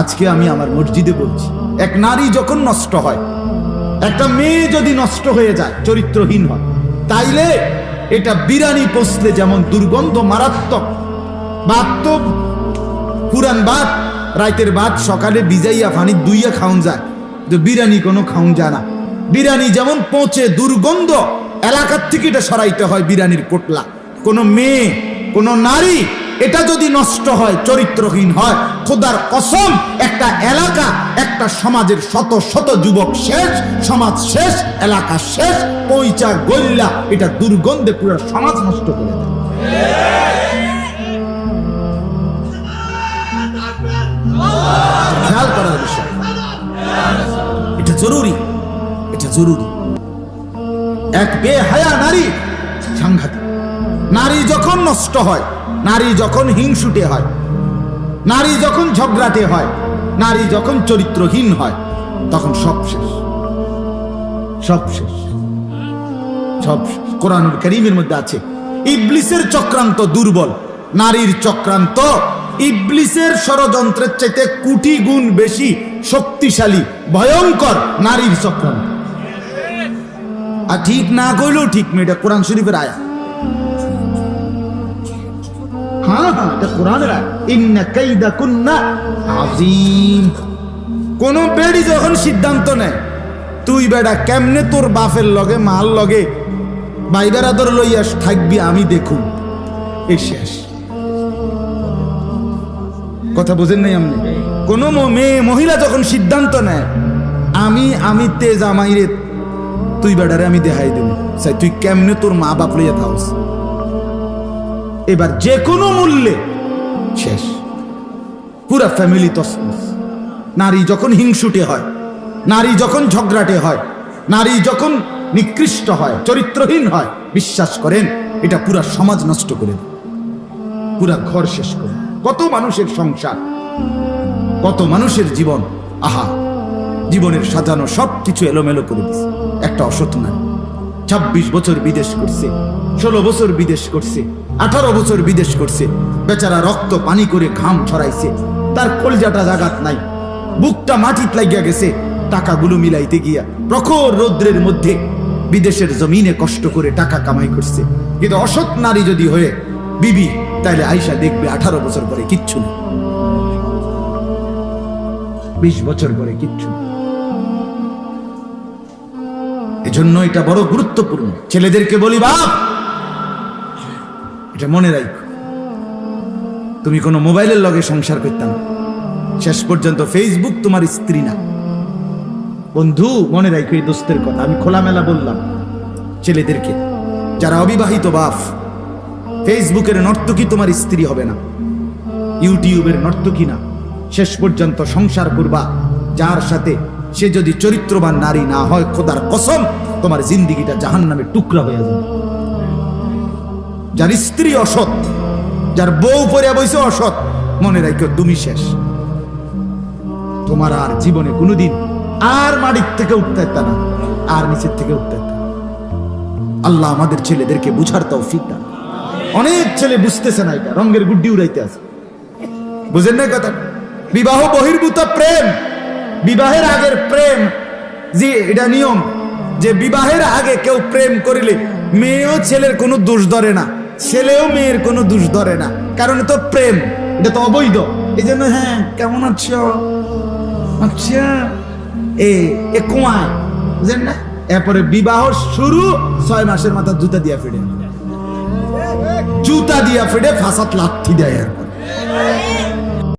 আজকে আমি আমার মসজিদে বলছি, এক নারী যখন নষ্ট হয়, একটা মেয়ে যদি নষ্ট হয়ে যায়, চরিত্রহীন হয়, তাইলে এটা বিরানি পোষলে যেমন দুর্গন্ধ মারাত্মক। তো পুরান বাদ রাইতের বাদ সকালে বিজাইয়া ফানি দুইয়া খাউন যায় তো বিরানি কোনো খাউন যায় না। বিরানি যেমন পচে দুর্গন্ধ, এলাকার থেকে এটা সরাইতে হয় বিরানির পোটলা কোনো মেয়ে, কোনো নারী এটা যদি নষ্ট হয়, চরিত্রহীন হয়, খোদার কসম, একটা এলাকা, একটা সমাজের শত শত যুবক শেষ, সমাজ শেষ, এলাকা শেষ, পৈচা গল্লা, এটা দুর্গন্ধে পুরো সমাজ নষ্ট করে দেয়। খেয়াল করার বিষয়। এটা জরুরি এটা জরুরি। এক বেহায়া নারী সাংঘাতিক। নারী যখন নষ্ট হয়, নারী যখন হিংসুটে হয়, নারী যখন ঝগড়াটে হয়, নারী যখন চরিত্রহীন হয়, তখন সব শেষ। সব শেষ। সব শেষ। কোরআনুল করিমের মধ্যে আছে, ইবলিসের চক্রান্ত দুর্বল, নারীর চক্রান্ত, ইবলিসের ষড়যন্ত্রের চাইতে কুটি গুণ বেশি শক্তিশালী, ভয়ঙ্কর নারীর চক্রান্ত। আর ঠিক না করলেও ঠিক মেয়েটা কোরআন শরীফের আয়া কোন বেড়ি যখন সিদ্ধান্ত নেয়, তুই বেড়া কেমনে তোর বাপের লগে মাল লগে ভাই বেড়াদর লইয়া থাকবি আমি দেখুন। শেষ। কথা বুঝেন নাই আপনি? কোন মেয়ে, মহিলা যখন সিদ্ধান্ত নেয়, আমি আমি তেজ আমাইরে তুই বেড়ারে আমি দেখাই দেব। তুই কেমনে তোর মা বাপ লইয়া থাকস? এবার যে কোনো মূল্যে শেষ। পুরা ফ্যামিলি তসমস নারী যখন হিংসুটে হয়, নারী যখন ঝগড়াটে হয়, নারী যখন নিকৃষ্ট হয়, চরিত্রহীন হয়, বিশ্বাস করেন, এটা পুরা সমাজ নষ্ট করে পুরা ঘর শেষ করে কত মানুষের সংসার, কত মানুষের জীবন, আহা, জীবনের সাজানো সব কিছু এলোমেলো করে দিছে। একটা অসৎ নারী। ছাব্বিশ বছর বিদেশ করছে, ষোলো বছর বিদেশ করছে, আঠারো বছর বিদেশ করছে, বেচারা রক্ত পানি করে ঘাম ছড়াইছে, তার কলজাটা জাগাত নাই, বুকটা মাটিত লাগিয়া গেছে, টাকাগুলো মিলাইতে গিয়া প্রখর রৌদ্রের মধ্যে বিদেশের জমিনে কষ্ট করে টাকা কামাই করছে কিন্তু অসৎ নারী যদি হয়ে, বিবি, তাইলে আয়সা দেখবে আঠারো বছর পরে কিচ্ছু নেই বিশ বছর পরে কিচ্ছু নেই। এজন্য এটা বড় গুরুত্বপূর্ণ। ছেলেদেরকে বলি, বাপ, এটা মনে রাখো। তুমি কোনো মোবাইলের লগে সংসার করতাম শেষ পর্যন্ত ফেসবুক তোমার স্ত্রী না। বন্ধু, মনে রাখো এই দোস্তের কথা, আমি খোলামেলা বললাম। ছেলেদেরকে, যারা অবিবাহিত বাপ ফেসবুকের নর্তকী তোমার স্ত্রী হবে না। ইউটিউবের নর্তকী না। শেষ পর্যন্ত সংসার করবা, যার সাথে সে যদি চরিত্রবান নারী না হয়, খোদার কসম, তোমার জিন্দিগিটা জাহান নামে টুকরা হয়ে যাবে। যার স্ত্রী অসৎ, যার বউ পরে বইছে অসৎ, মনে রাখো তুমি শেষ। তোমার আর জীবনে কোনোদিন আর মাটির থেকে উঠতে না, আর নিচের থেকে উঠতে আল্লাহ আমাদের ছেলেদেরকে বুঝার তৌফিক দান। অনেক ছেলে বুঝতেছে না এটা, রঙের গুড্ডি উড়াইতে আছে। বুঝেন না কথা? বিবাহ বহির্ভূত প্রেম। বিবাহের আগের প্রেম যে এটা নিয়ম, যে বিবাহের আগে কেউ প্রেম করিলে মেয়েও ছেলের কোনো দোষ ধরে না, ছেলেও মেয়ের কোনো দোষ ধরে না, কারণ তো প্রেম, এটা তো অবৈধ। এই জন্য হ্যাঁ কেমন আছো? আচ্ছা এ এ কুয়ায় বুঝেন না? এরপরে বিবাহ শুরু, ছয় মাসের মাথা জুতা দিয়া ফিরে জুতা দিয়া ফিরে ফাঁসাত লাথি দেয় আর